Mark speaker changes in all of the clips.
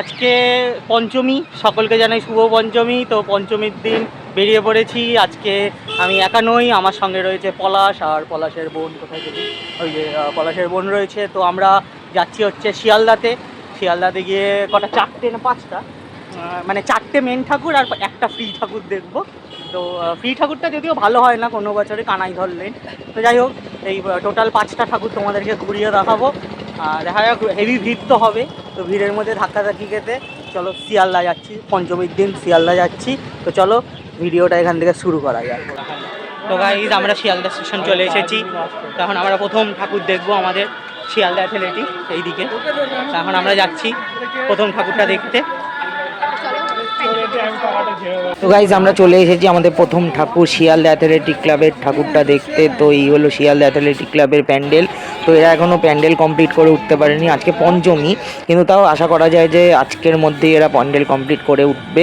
Speaker 1: আজকে পঞ্চমী, সকলকে জানাই শুভ পঞ্চমী। তো পঞ্চমীর দিন বেরিয়ে পড়েছি। আজকে আমি একা নই, আমার সঙ্গে রয়েছে পলাশ আর পলাশের বোন কোথায় গেছি ওই যে পলাশের বোন রয়েছে। তো আমরা যাচ্ছি হচ্ছে শিয়ালদাতে। শিয়ালদাতে গিয়ে কটা, চারটে না পাঁচটা? মানে চারটে মেন ঠাকুর আর একটা ফ্রি ঠাকুর দেখব। তো ফ্রি ঠাকুরটা যদিও ভালো হয় না কোনো বছরে, কানাই ধরলেন। তো যাই হোক, এই টোটাল পাঁচটা ঠাকুর তোমাদেরকে ঘুরিয়ে দেখাবো। আর দেখা যাক হেভি ভিড় তো হবে। তো ভিড়ের মধ্যে ধাক্কা ধাক্কাধাক্কি খেতে। চলো শিয়ালদা যাচ্ছি, পঞ্চমীর দিন শিয়ালদা যাচ্ছি। তো চলো ভিডিওটা এখান থেকে শুরু করা যাক। তো গাইজ আমরা শিয়ালদা স্টেশন চলে এসেছি। তখন আমরা প্রথম ঠাকুর দেখব আমাদের শিয়ালদা ছেলেটি এইদিকে। এখন আমরা যাচ্ছি প্রথম ঠাকুরটা দেখতে। তো গাইজ আমরা চলে এসেছি আমাদের প্রথম ঠাকুর শিয়ালদা অ্যাথলেটিক ক্লাবের। ঠাকুরটা দেখতে তো এই হলো শিয়ালদা অ্যাথলেটিক ক্লাবের প্যান্ডেল। তো এরা এখনও প্যান্ডেল কমপ্লিট করে উঠতে পারেনি। আজকে পঞ্চমী কিন্তু তাও আশা করা যায় যে আজকের মধ্যেই এরা প্যান্ডেল কমপ্লিট করে উঠবে।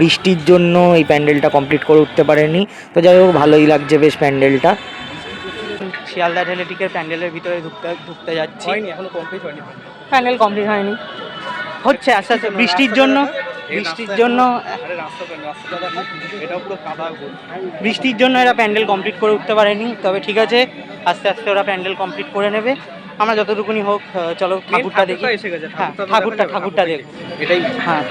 Speaker 1: বৃষ্টির জন্য এই প্যান্ডেলটা কমপ্লিট করে উঠতে পারেনি। তো যাই হোক ভালোই লাগছে বেশ প্যান্ডেলটা। শিয়ালদা অ্যাথলেটিকের প্যান্ডেলের ভিতরে ঢুকতে ঢুকতে যাচ্ছি।
Speaker 2: হয়নি এখনও কমপ্লিট হয়নি।
Speaker 1: প্যান্ডেল কমপ্লিট হয়নি। হচ্ছে আস্তে আস্তে বৃষ্টির জন্য। বৃষ্টির জন্য বৃষ্টির জন্য এরা প্যান্ডেল কমপ্লিট করে উঠতে পারেনি তবে ঠিক আছে আস্তে আস্তে ওরা প্যান্ডেল কমপ্লিট করে নেবে। আমরা যতটুকুনি হোক চলো ঠাকুরটা দেখি। হ্যাঁ
Speaker 2: ঠাকুরটা
Speaker 1: ঠাকুরটা
Speaker 2: দেখা। এটাই
Speaker 1: হ্যাঁ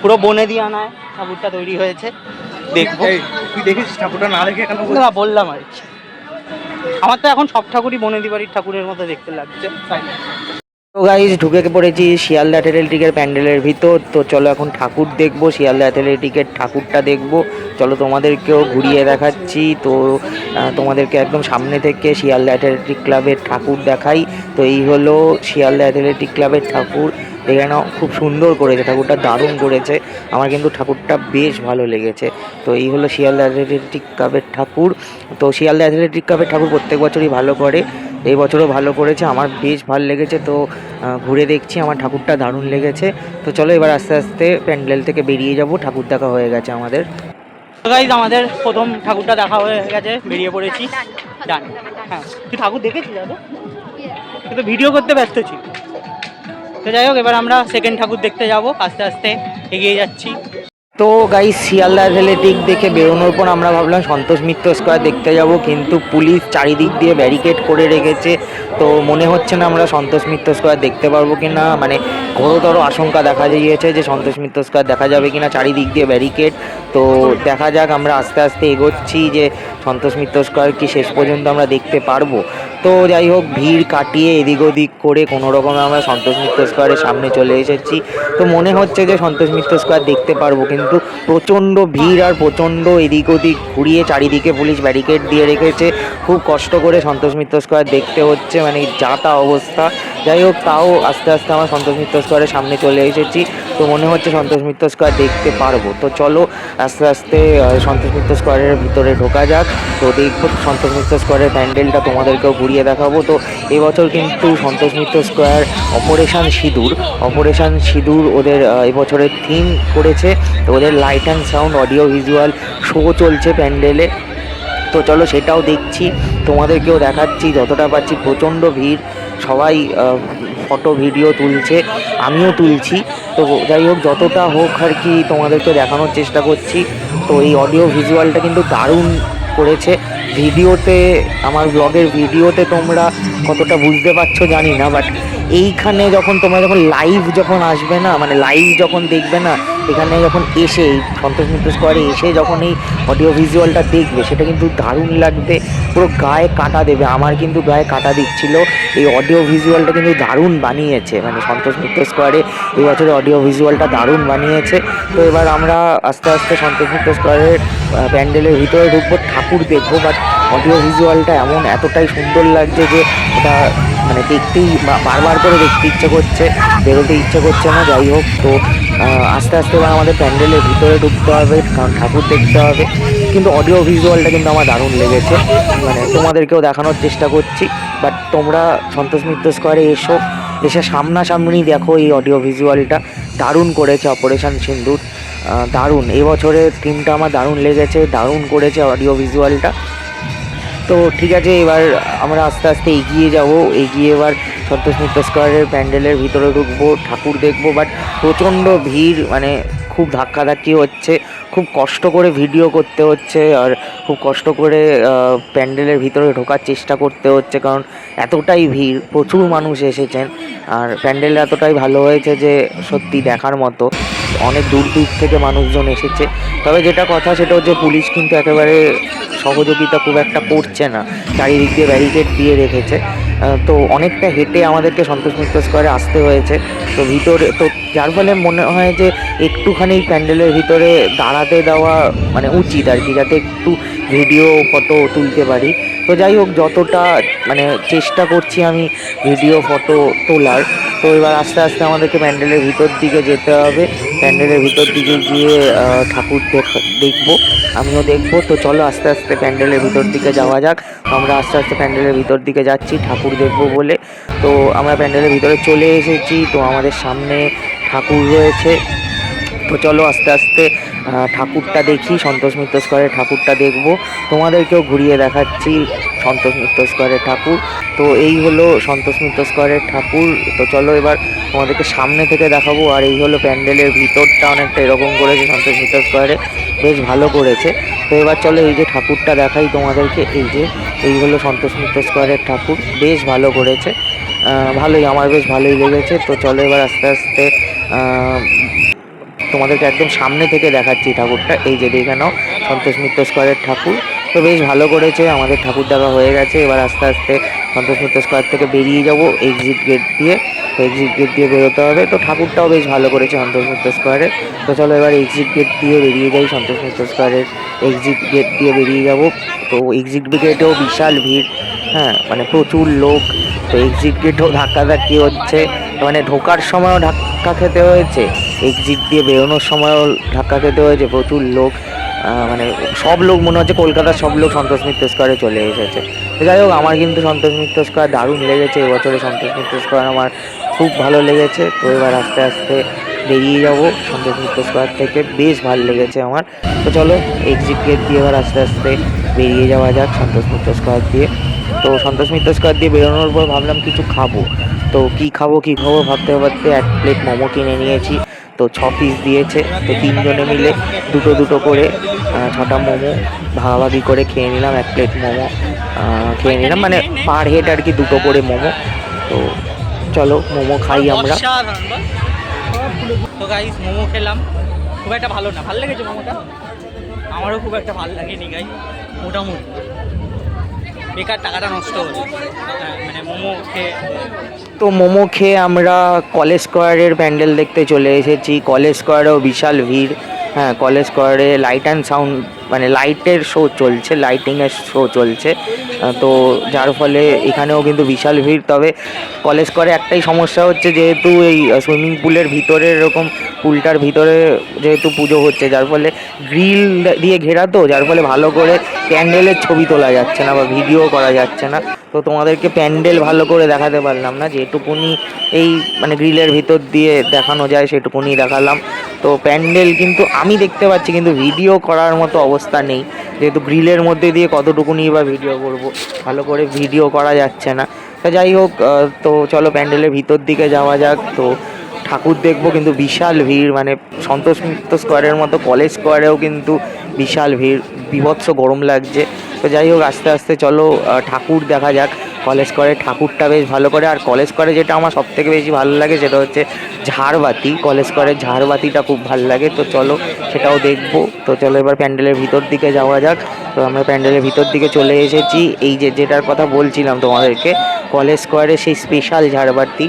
Speaker 1: পুরো বনে দিয়ে আনায় ঠাকুরটা তৈরি হয়েছে দেখব।
Speaker 2: তুই দেখিস ঠাকুরটা? না দেখে কেন?
Speaker 1: না বললাম আর। আমার তো এখন সব ঠাকুরই বনেদি বাড়ির ঠাকুরের মতো দেখতে লাগছে। তো গাইজ ঢুকে পড়েছি শিয়ালদা অ্যাথলেটিকের প্যান্ডেলের ভিতর। তো চলো এখন ঠাকুর দেখব, শিয়ালদা অ্যাথলেটিকের ঠাকুরটা দেখব। চলো তোমাদেরকেও ঘুরিয়ে দেখাচ্ছি। তো তোমাদেরকে একদম সামনে থেকে শিয়ালদা অ্যাথলেটিক ক্লাবের ঠাকুর দেখাই। তো এই হলো শিয়ালদা অ্যাথলেটিক ক্লাবের ঠাকুর। এখানে খুব সুন্দর করেছে, ঠাকুরটা দারুণ করেছে। আমার কিন্তু ঠাকুরটা বেশ ভালো লেগেছে। তো এই হলো শিয়ালদা অ্যাথলেটিক ক্লাবের ঠাকুর। তো শিয়ালদা অ্যাথলেটিক ক্লাবের ঠাকুর প্রত্যেক বছরই ভালো করে। এই বছরও ভালো করেছে আমার বেশ ভালো লেগেছে তো ঘুরে দেখছি আমার ঠাকুরটা দারুণ লেগেছে। তো চলো এবার আস্তে আস্তে প্যান্ডেল থেকে বেরিয়ে যাব ঠাকুর দেখা হয়ে গেছে আমাদের। গাইজ আমাদের প্রথম ঠাকুরটা দেখা হয়ে গেছে বেরিয়ে পড়েছি। ডান হ্যাঁ তুই ঠাকুর দেখেছিস দাদা কিন্তু ভিডিও করতে ব্যস্ত ছিল তো যাই হোক এবার আমরা সেকেন্ড ঠাকুর দেখতে যাব আস্তে আস্তে এগিয়ে যাচ্ছি। তো গাই শিয়ালদা অ্যাথলেটিক দেখে বেরোনোর পর আমরা ভাবলাম সন্তোষ মিত্র স্কোয়ার দেখতে যাব, কিন্তু পুলিশ চারিদিক দিয়ে ব্যারিকেড করে রেখেছে। তো মনে হচ্ছে না আমরা সন্তোষ মিত্র স্কোয়ার দেখতে পারব কি না মানে ঘোরতর আশঙ্কা দেখা দিয়েছে যে সন্তোষ মিত্র স্কোয়ার দেখা যাবে কি না চারিদিক দিয়ে ব্যারিকেড তো দেখা যাক, আমরা আস্তে আস্তে এগোচ্ছি যে সন্তোষ মিত্র স্কোয়ার কি শেষ পর্যন্ত আমরা দেখতে পারব। তো যাই হোক, ভিড় কাটিয়ে এদিক ওদিক করে কোনো রকমে আমরা সন্তোষ মিত্র স্কোয়ারের সামনে চলে এসেছি। তো মনে হচ্ছে যে সন্তোষ মিত্র স্কোয়ার দেখতে পারব, কিন্তু প্রচণ্ড ভিড় আর প্রচণ্ড এদিক ওদিক ঘুরিয়ে চারিদিকে পুলিশ ব্যারিকেড দিয়ে রেখেছে। খুব কষ্ট করে সন্তোষ মিত্র স্কোয়ার দেখতে হচ্ছে মানে যা তা অবস্থা। যাই হোক, তাও আস্তে আস্তে আমরা সন্তোষ মিত্র স্কোয়ারের সামনে চলে এসেছি। তো মনে হচ্ছে সন্তোষ মিত্র স্কোয়ার দেখতে পারব। তো চলো, আস্তে আস্তে সন্তোষ মিত্র স্কোয়ারের ভিতরে ঢোকা যাক। তো দেখব সন্তোষ মিত্র স্কোয়ারের প্যান্ডেলটা তোমাদেরকেও ঘুরিয়ে দেখাবো। তো এবছর কিন্তু Santosh Mitra square, operation Sindoor. Operation Sindoor ওদের এবছরের থিম করেছে। তো ওদের light and sound audio visual show চলছে প্যান্ডেলে। তো চলো সেটাও দেখছি। তোমাদেরকেও দেখাচ্ছি যতটা পাচ্ছি। প্রচণ্ড ভিড়। সবাই ফটো ভিডিও তুলছে। আমিও তুলছি। তো যাই হোক, যতটা হোক আর কি তোমাদেরকে দেখানোর চেষ্টা করছি। তো এই অডিও ভিজুয়ালটা কিন্তু দারুণ করেছে। ভিডিওতে, আমার ব্লগের ভিডিওতে তোমরা কতটা বুঝতে পারছ জানি না বাট এইখানে যখন তোমরা যখন লাইভ যখন আসবে না মানে লাইভ যখন দেখবে না এখানে যখন এসে, সন্তোষ মিত্র স্কোয়ারে এসে যখন এই অডিও ভিজুয়ালটা দেখবে, সেটা কিন্তু দারুণ লাগবে। পুরো গায়ে কাটা দেবে। আমার কিন্তু গায়ে কাটা দিচ্ছিল। এই অডিও ভিজুয়ালটা কিন্তু দারুণ বানিয়েছে। মানে সন্তোষ মিত্র স্কোয়ারে এই বছরের অডিও ভিজুয়ালটা দারুণ বানিয়েছে। তো এবার আমরা আস্তে আস্তে সন্তোষ মিত্র স্কোয়ারের প্যান্ডেলের ভিতরে ঢুকবো। ঠাকুর দেখব। বাট অডিও ভিজুয়ালটা এমন এতটাই সুন্দর লাগছে যে ওটা মানে দেখতেই বারবার করে দেখতে ইচ্ছে করছে, বেরোতে ইচ্ছে করছে না, যাই হোক, তো আস্তে আস্তে আমাদের প্যান্ডেলের ভিতরে ঢুকতে হবে, কারণ ঠাকুর দেখতে হবে। কিন্তু অডিও ভিজুয়ালটা কিন্তু আমার দারুণ লেগেছে। মানে তোমাদেরকেও দেখানোর চেষ্টা করছি বাট তোমরা সন্তোষ মিত্র স্কোয়ারে এসো, এসে সামনাসামনি দেখো এই অডিও ভিজুয়ালটা দারুণ করেছে অপারেশন সিন্দুর দারুণ। এবছরের থিমটা আমার দারুণ লেগেছে, দারুণ করেছে অডিও ভিজুয়ালটা তো ঠিক আছে, এবার আমরা আস্তে আস্তে এগিয়ে যাব। এগিয়ে এবার সন্তোষ মিত্র স্কোয়ারের প্যান্ডেলের ভিতরে ঢুকবো, ঠাকুর দেখব বাট প্রচণ্ড ভিড় মানে খুব ধাক্কাধাক্কি হচ্ছে, খুব কষ্ট করে ভিডিও করতে হচ্ছে আর খুব কষ্ট করে প্যান্ডেলের ভিতরে ঢোকার চেষ্টা করতে হচ্ছে কারণ এতটাই ভিড়, প্রচুর মানুষ এসেছেন আর প্যান্ডেল এতটাই ভালো হয়েছে যে সত্যি দেখার মতো। অনেক দূর দূর থেকে মানুষজন এসেছে, তবে যেটা কথা সেটা হচ্ছে পুলিশ কিন্তু একেবারে সহযোগিতা খুব একটা করছে না, চারিদিক দিয়ে ব্যারিকেড দিয়ে রেখেছে। তো অনেকটা হেঁটে আমাদেরকে সন্তোষ মিত্র স্কোয়ারে আসতে হয়েছে। তো ভিতরে, তো যার ফলে মনে হয় যে একটুখানি প্যান্ডেলের ভিতরে দাঁড়াতে দেওয়া মানে উচিত আর কি, যাতে একটু ভিডিও ফটো তুলতে পারি। তো যাই হোক, যতটা মানে চেষ্টা করছি আমি ভিডিও ফটো তোলার, তো এবার আস্তে আস্তে আমাদেরকে প্যান্ডেলের ভিতর দিকে যেতে হবে। প্যান্ডেলের ভিতর দিকে গিয়ে ঠাকুর দেখব, আমিও দেখব। তো চলো আস্তে আস্তে প্যান্ডেলের ভিতর দিকে যাওয়া যাক। আমরা আস্তে আস্তে প্যান্ডেলের ভিতর দিকে যাচ্ছি, ঠাকুর দেখব বলে। তো আমরা প্যান্ডেলের ভিতরে চলে এসেছি। তো আমাদের সামনে ঠাকুর রয়েছে। তো চলো আস্তে আস্তে ঠাকুরটা দেখি, সন্তোষ মিত্র স্কোয়ারের ঠাকুরটা দেখব। তোমাদেরকেও ঘুরিয়ে দেখাচ্ছি সন্তোষ মিত্র স্কোয়ারের ঠাকুর। তো এই হলো সন্তোষ মিত্র স্কোয়ারের ঠাকুর। তো চলো এবার তোমাদেরকে সামনে থেকে দেখাবো। আর এই হলো প্যান্ডেলের ভিতরটা অনেকটা এরকম করেছে সন্তোষ মিত্র স্কোয়ারে বেশ ভালো করেছে। তো এবার চলো এই যে ঠাকুরটা দেখাই তোমাদেরকে। এই যে, এই হলো সন্তোষ মিত্র স্কোয়ারের ঠাকুর। বেশ ভালো করেছে। ভালোই, আমার বেশ ভালোই লেগেছে। তো চলো এবার আস্তে আস্তে তোমাদেরকে একদম সামনে থেকে দেখাচ্ছি ঠাকুরটা। এই যে দেখে সন্তোষ মিত্র স্কোয়ারের ঠাকুর। তো বেশ ভালো করেছে, আমাদের ঠাকুর দেখা হয়ে গেছে। এবার আস্তে আস্তে সন্তোষ মিত্র স্কোয়ার থেকে বেরিয়ে যাব এক্সিট গেট দিয়ে। তো এক্সিট গেট দিয়ে বেরোতে হবে। তো ঠাকুরটাও বেশ ভালো করেছে সন্তোষ মিত্র স্কোয়ারে তো চলো এবার এক্সিট গেট দিয়ে বেরিয়ে যাই সন্তোষ মিত্র স্কোয়ারের এক্সিট গেট দিয়ে বেরিয়ে যাব। তো এক্সিট গেটেও বিশাল ভিড়। হ্যাঁ মানে প্রচুর লোক। তো এক্সিট গেটেও ধাক্কাধাক্কি হচ্ছে। মানে ঢোকার সময়ও ধাক্কা খেতে হয়েছে এক্সিট দিয়ে বেরোনোর সময়ও ধাক্কা খেতে হয়েছে, প্রচুর লোক মানে সব লোক মনে হচ্ছে কলকাতার সব লোক সন্তোষ মিত্র স্কোয়ারে চলে এসেছে। তো যাই হোক, আমার কিন্তু সন্তোষ মিত্র স্কোয়ার দারুণ লেগেছে, এবছরে সন্তোষ মিত্র স্কোয়ার আমার খুব ভালো লেগেছে। তো এবার আস্তে আস্তে বেরিয়ে যাব সন্তোষ মিত্র স্কোয়ার থেকে, বেশ ভালো লেগেছে আমার। তো চলো এক্সিট গেট দিয়ে এবার আস্তে আস্তে বেরিয়ে যাওয়া যাক সন্তোষ মিত্র স্কোয়ার দিয়ে। তো সন্তোষ মিত্র স্কোয়ার দিয়ে বেরোনোর পর ভাবলাম কিছু খাব। তো কি খাব কি খাব ভাবতে ভাবতে এক প্লেট মোমো কিনে নিয়েছি। তো ছ পিস দিয়েছে তো তিনজনে মিলে দুটো দুটো করে ছটা মোমো ভাগাভাগি করে খেয়ে নিলাম এক প্লেট মোমো। খেয়ে নিলাম মানে পার হেড আর কি দুটো করে মোমো। তো চলো মোমো খাই আমরা।
Speaker 3: তো গাইস মোমো খেলাম। খুব একটা ভালো না। ভালো লেগেছে মোমোটা? আমারও খুব একটা ভালো লাগেনি গাই মোটামুটি। বেকার টাকাটা নষ্ট হলো হ্যাঁ, মানে মোমো খেয়ে
Speaker 1: তো মোমো খেয়ে আমরা কলেজ স্কোয়ারের প্যান্ডেল দেখতে চলে এসেছি। কলেজ স্কোয়ারেও বিশাল ভিড়। হ্যাঁ কলেজ স্কোয়ারে লাইট অ্যান্ড সাউন্ড মানে লাইটের শো চলছে লাইটিংয়ের শো চলছে। তো যার ফলে এখানেও কিন্তু বিশাল ভিড়। তবে কলেজ করে একটাই সমস্যা হচ্ছে যেহেতু এই সুইমিং পুলের ভিতরে এরকম, পুলটার ভিতরে যেহেতু পুজো হচ্ছে, যার ফলে গ্রিল দিয়ে ঘেরা তো, যার ফলে ভালো করে প্যান্ডেলের ছবি তোলা যাচ্ছে না বা ভিডিও করা যাচ্ছে না। তো তোমাদেরকে প্যান্ডেল ভালো করে দেখাতে পারলাম না, যেটুকুনি এই মানে গ্রিলের ভিতর দিয়ে দেখানো যায়, সেটুকুনি দেখালাম। তো প্যান্ডেল কিন্তু আমি দেখতে পাচ্ছি, কিন্তু ভিডিও করার মতো অবস্থা নেই। যেহেতু গ্রিলের মধ্যে দিয়ে কতটুকু নিয়ে বা ভিডিও করব, ভালো করে ভিডিও করা যাচ্ছে না। তা যাই হোক তো চলো প্যান্ডেলের ভিতর দিকে যাওয়া যাক। তো ঠাকুর দেখব কিন্তু বিশাল ভিড় মানে সন্তোষ মিত্র স্কোয়ারের মতো কলেজ স্কোয়ারেও কিন্তু বিশাল ভিড়, বিভৎস গরম লাগছে। তো যাই হোক, আস্তে আস্তে চলো ঠাকুর দেখা যাক। কলেজ করে, ঠাকুরটা বেশ ভালো করে, আর কলেজ করে যেটা আমার সব থেকে বেশি ভালো লাগে সেটা হচ্ছে ঝাড়বাতি। কলেজ করে ঝাড়বাতিটা খুব ভালো লাগে, তো চলো সেটাও দেখব। তো চলো এবার প্যান্ডেলের ভিতর দিকে যাওয়া যাক। তো আমরা প্যান্ডেলের ভিতর দিকে চলে এসেছি। এই যে যেটার কথা বলছিলাম তোমাদেরকে, কলেজ স্কোয়ারে সেই স্পেশাল ঝাড়বাতি,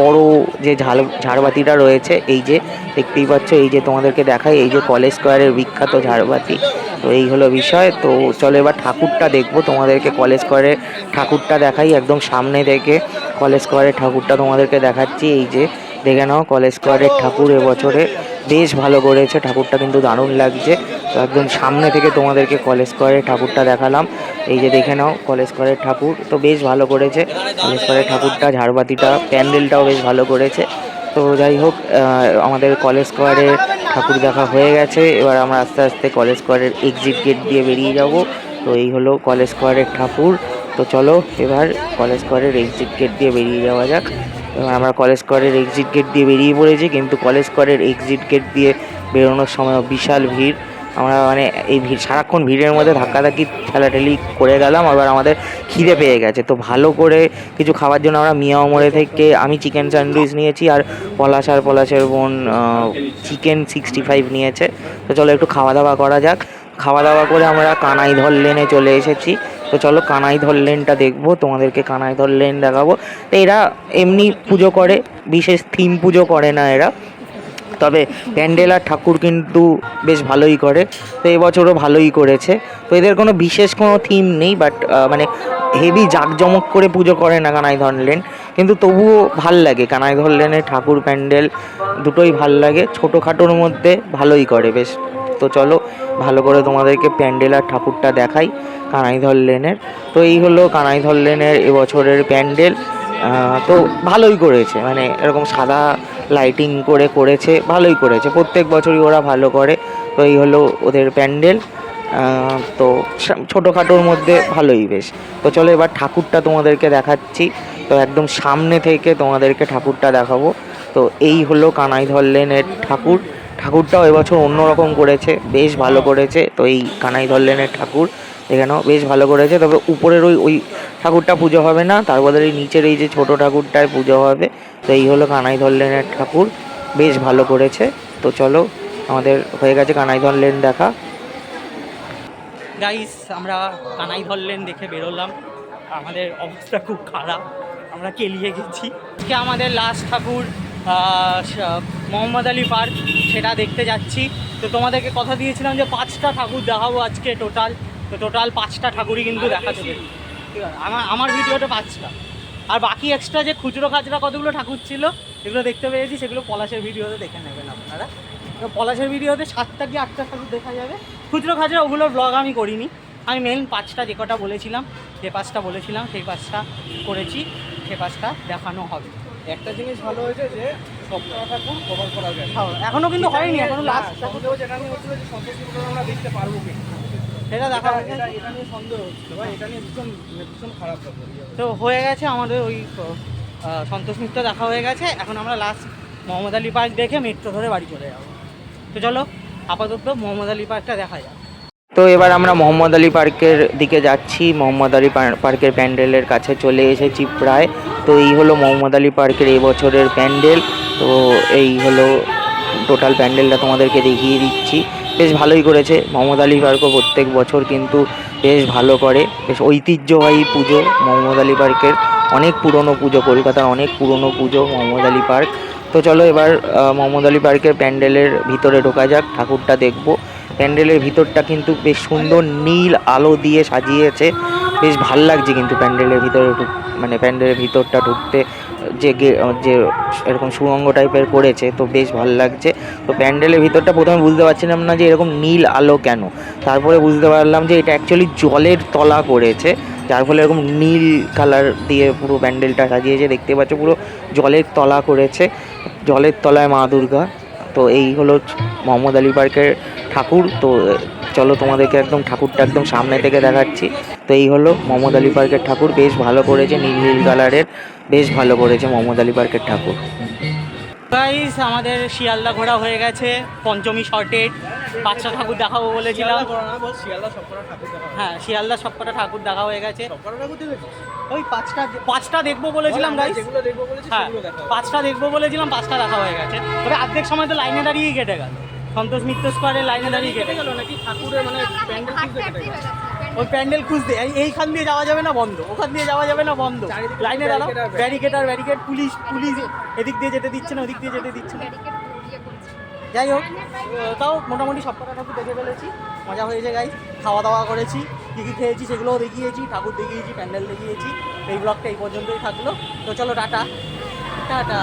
Speaker 1: বড় যে ঝাল, ঝাড়বাতিটা রয়েছে, এই যে দেখতেই পাচ্ছ, এই যে তোমাদেরকে দেখাই, এই যে কলেজ স্কোয়ারের বিখ্যাত ঝাড়বাতি। তো এই হলো বিষয়। তো চলো এবার ঠাকুরটা দেখব। তোমাদেরকে কলেজ স্কোয়ারে ঠাকুরটা দেখাই। একদম সামনে থেকে কলেজ স্কোয়ারের ঠাকুরটা তোমাদেরকে দেখাচ্ছি। এই যে, দেখে নাও, কলেজ স্কোয়ারের ঠাকুর এবছরে বেশ ভালো করেছে। ঠাকুরটা কিন্তু দারুণ লাগছে। তো একদম সামনে থেকে তোমাদেরকে কলেজ স্কোয়ারের ঠাকুরটা দেখালাম। এই যে, দেখে নাও, কলেজ স্কোয়ারের ঠাকুর তো বেশ ভালো করেছে। কলেজ স্কোয়ারের ঠাকুরটা, ঝাড়বাতিটা, প্যান্ডেলটাও বেশ ভালো করেছে। তো যাই হোক আমাদের কলেজ স্কোয়ারে ঠাকুর দেখা হয়ে গেছে। এবার আমরা আস্তে আস্তে কলেজ স্কোয়ারের এক্সিট গেট দিয়ে বেরিয়ে যাব। তো এই হলো কলেজ স্কোয়ারের ঠাকুর। তো চলো এবার কলেজ স্কোয়ারের এক্সিট গেট দিয়ে বেরিয়ে যাওয়া যাক। এবার আমরা কলেজ স্কোয়ারের এক্সিট গেট দিয়ে বেরিয়ে পড়েছি, কিন্তু কলেজ স্কোয়ারের এক্সিট গেট দিয়ে বেরোনোর সময় বিশাল ভিড়। আমরা মানে এই ভিড়, সারাক্ষণ ভিড়ের মধ্যে ধাক্কাধাক্কি, ঠেলাঠেলি করে গেলাম, আবার আমাদের খিদে পেয়ে গেছে। তো ভালো করে কিছু খাওয়ার জন্য আমরা মিয়াও মোড়ে থেকে, আমি চিকেন স্যান্ডউইচ নিয়েছি আর পলাশ আর পলাশের বোন চিকেন সিক্সটি ফাইভ নিয়েছে। তো চলো একটু খাওয়া দাওয়া করা যাক। খাওয়া দাওয়া করে আমরা কানাইধর লেনে চলে এসেছি। তো চলো কানাইধর লেনটা দেখব, তোমাদেরকে কানাইধর লেন দেখাবো। এরা এমনি পুজো করে, বিশেষ থিম পুজো করে না এরা। তবে প্যান্ডেল আর ঠাকুর কিন্তু বেশ ভালোই করে। তো এবছরও ভালোই করেছে। তো এদের কোনো বিশেষ কোনো থিম নেই বাট মানে হেভি জাঁকজমক করে পুজো করে না কানাই ধরলেন কিন্তু তবুও ভালো লাগে। কানাই ধরলেনের ঠাকুর প্যান্ডেল দুটোই ভালো লাগে। ছোটোখাটোর মধ্যে ভালোই করে বেশ। তো চলো, ভালো করে তোমাদেরকে প্যান্ডেল আর ঠাকুরটা দেখাই কানাইধর লেনের তো এই হলো কানাইধর লেনের এবছরের প্যান্ডেল। তো ভালোই করেছে মানে এরকম সাদা লাইটিং করে করেছে, ভালোই করেছে। প্রত্যেক বছরই ওরা ভালো করে। তো এই হলো ওদের প্যান্ডেল। তো ছোটোখাটোর মধ্যে ভালোই বেশ। তো চলো এবার ঠাকুরটা তোমাদেরকে দেখাচ্ছি। তো একদম সামনে থেকে তোমাদেরকে ঠাকুরটা দেখাবো। তো এই হলো কানাইধর লেনের ঠাকুর। ঠাকুরটাও এবছর অন্যরকম করেছে, বেশ ভালো করেছে। তো এই কানাই ধরলেনের ঠাকুর এখানেও বেশ ভালো করেছে। তবে উপরের ওই ওই ঠাকুরটা পুজো হবে না, তার বদলে নিচের এই যে ছোট ঠাকুরটায় পুজো হবে, তো এই হলো কানাই ধরলেনের ঠাকুর, বেশ ভালো করেছে। তো চলো, আমাদের হয়ে গেছে কানাইধর লেন দেখা।
Speaker 3: গাইস আমরা কানাই ধরলেন দেখে বেরোলাম। আমাদের অবস্থা খুব খারাপ, আমরা কেলিয়ে গেছি। আজকে আমাদের লাস্ট ঠাকুর মোহাম্মদ আলী পার্ক সেটা দেখতে যাচ্ছি। তো তোমাদেরকে কথা দিয়েছিলাম যে পাঁচটা ঠাকুর দেখাবো আজকে টোটাল। তো টোটাল পাঁচটা ঠাকুরই কিন্তু ঠিক আছে আমার আমার ভিডিওটা পাঁচটা। আর বাকি এক্সট্রা যে খুচরো খাচরা কতগুলো ঠাকুর ছিল সেগুলো দেখতে পেয়েছি সেগুলো পলাশের ভিডিওতে দেখে নেবেন আপনারা। তো পলাশের ভিডিওতে সাতটা কি আটটা ঠাকুর দেখা যাবে? খুচরো খাচরা ওগুলোর ব্লগ আমি করিনি। আমি মেন পাঁচটা যে কটা বলেছিলাম যে পাঁচটা বলেছিলাম সেই পাঁচটা করেছি সে পাঁচটা দেখানো হবে।
Speaker 2: একটা জিনিস ভালো হয়েছে যে কভার করা যায়।
Speaker 3: এখনও কিন্তু হয়নি এখনও লাস্ট
Speaker 2: সন্দেহ যেটা নিয়ে হচ্ছিল যে সন্তোষ আমরা দেখতে পারব কি?
Speaker 3: সেটা দেখা
Speaker 2: এটা এটা এটা নিয়ে সন্দেহ হচ্ছিল। বা এটা নিয়ে ভীষণ ভীষণ খারাপ
Speaker 3: তো হয়ে গেছে আমাদের ওই সন্তোষ মিত্র দেখা হয়ে গেছে। এখন আমরা লাস্ট মোহাম্মদ আলী পার্ক দেখে মেট্রো ধরে বাড়ি চলে যাব। তো চলো আপাতত মোহাম্মদ আলী পার্কটা দেখা যাক।
Speaker 1: তো এবার আমরা মোহাম্মদ আলী পার্কের দিকে যাচ্ছি। মোহাম্মদ আলী পার্কের প্যান্ডেলের কাছে চলে এসেছি প্রায় তো এই হলো মোহাম্মদ আলী পার্কের এই বছরের প্যান্ডেল। তো এই হলো টোটাল প্যান্ডেলটা তোমাদেরকে দেখিয়ে দিচ্ছি। বেশ ভালোই করেছে। মোহাম্মদ আলী পার্কও প্রত্যেক বছর কিন্তু বেশ ভালো করে। বেশ ঐতিহ্যবাহী পুজো মোহাম্মদ আলী পার্কের। অনেক পুরনো পুজো, কলকাতার অনেক পুরনো পুজো মোহাম্মদ আলী পার্ক। তো চলো এবার মোহাম্মদ আলী পার্কের প্যান্ডেলের ভিতরে ঢোকা যাক, ঠাকুরটা দেখব। প্যান্ডেলের ভিতরটা কিন্তু বেশ সুন্দর নীল আলো দিয়ে সাজিয়েছে। বেশ ভালো লাগছে কিন্তু প্যান্ডেলের ভিতরে মানে প্যান্ডেলের ভিতরটা ঢুকতে, যে যে এরকম সুরঙ্গ টাইপের করেছে, তো বেশ ভালো লাগছে। তো প্যান্ডেলের ভিতরটা প্রথমে বুঝতে পারছিলাম না যে এরকম নীল আলো কেন। তারপরে বুঝতে পারলাম যে এটা অ্যাকচুয়ালি জলের তলা করেছে, যার ফলে এরকম নীল কালার দিয়ে পুরো প্যান্ডেলটা সাজিয়েছে। দেখতে পাচ্ছ পুরো জলের তলা করেছে, জলের তলায় মা দুর্গা। তো এই হলো মোহাম্মদ আলী পার্কের ঠাকুর। তো চলো তোমাদেরকে একদম ঠাকুরটা একদম সামনে থেকে দেখাচ্ছি। তো এই হলো মোহাম্মদ আলী পার্কের ঠাকুর বেশ ভালো করেছে নীল নীল কালারের বেশ ভালো করেছে মোহাম্মদ আলী পার্কের ঠাকুর।
Speaker 3: গাইস আমাদের শিয়ালদা ঘোরা হয়ে গেছে পঞ্চমী শর্টেড পাঁচটা ঠাকুর দেখাবো বলেছিলাম।
Speaker 2: করো না, বল শিয়ালদা ঠাকুর হ্যাঁ
Speaker 3: শিয়ালদা সবকটা ঠাকুর দেখা হয়ে গেছে? ওই পাঁচটা পাঁচটা দেখব বলেছিলাম গাইস হ্যাঁ
Speaker 2: হবে।
Speaker 3: পাঁচটা দেখব বলেছিলাম পাঁচটা দেখা হয়ে গেছে। তবে অর্ধেক সময় তো লাইনে দাঁড়িয়েই কেটে গেল। সন্তোষ মিত্র স্কোয়ারে লাইনে দাঁড়িয়ে কেটে গেল
Speaker 2: গেল নাকি? ঠাকুরের মানে প্যান্ডেল
Speaker 3: ওই প্যান্ডেল খুঁজতে। এইখান দিয়ে যাওয়া যাবে না বন্ধ? ওখান দিয়ে যাওয়া যাবে না বন্ধ? লাইনে দাঁড়াও।
Speaker 2: ব্যারিকেড আর
Speaker 3: ব্যারিকেড আর ব্যারিকেড পুলিশ পুলিশ এদিক দিয়ে যেতে দিচ্ছে না ওদিক দিয়ে যেতে দিচ্ছে না। যাই হোক তাও মোটামুটি সব কটা ঠাকুর দেখে ফেলেছি। মজা হয়েছে গাই খাওয়া দাওয়া করেছি কী কী খেয়েছি সেগুলোও দেখিয়েছি ঠাকুর দেখিয়েছি প্যান্ডেল দেখিয়েছি। এই ব্লগটা এই পর্যন্তই থাকল। তো চলো টাটা। টাটা।